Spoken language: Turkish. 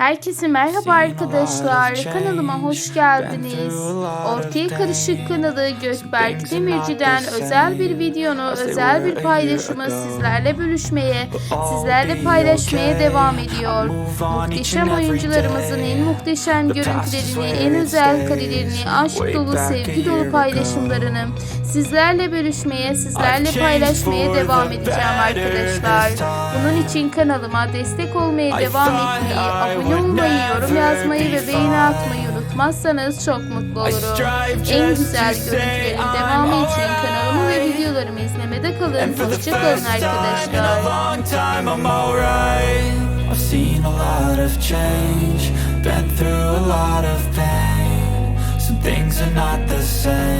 Herkese merhaba arkadaşlar. Kanalıma hoş geldiniz. Ortaya Karışık kanalı Gökberk Demirci'den özel bir videonu, özel bir paylaşımı sizlerle bölüşmeye, sizlerle paylaşmaya devam ediyor. Muhteşem oyuncularımızın en muhteşem görüntülerini, en özel karelerini, aşk dolu, sevgi dolu paylaşımlarını sizlerle bölüşmeye, sizlerle paylaşmaya devam edeceğim arkadaşlar. Bunun için kanalıma destek olmaya devam etmeyi, abone olmayı, yorum yazmayı ve beğeni atmayı unutmazsanız çok mutlu olurum. En güzel görüntülerin devamı için kanalımı ve videolarımı izlemede kalın. Hoşçakalın arkadaşlar. I've seen a lot of change, been through a lot of pain. Some things are not the same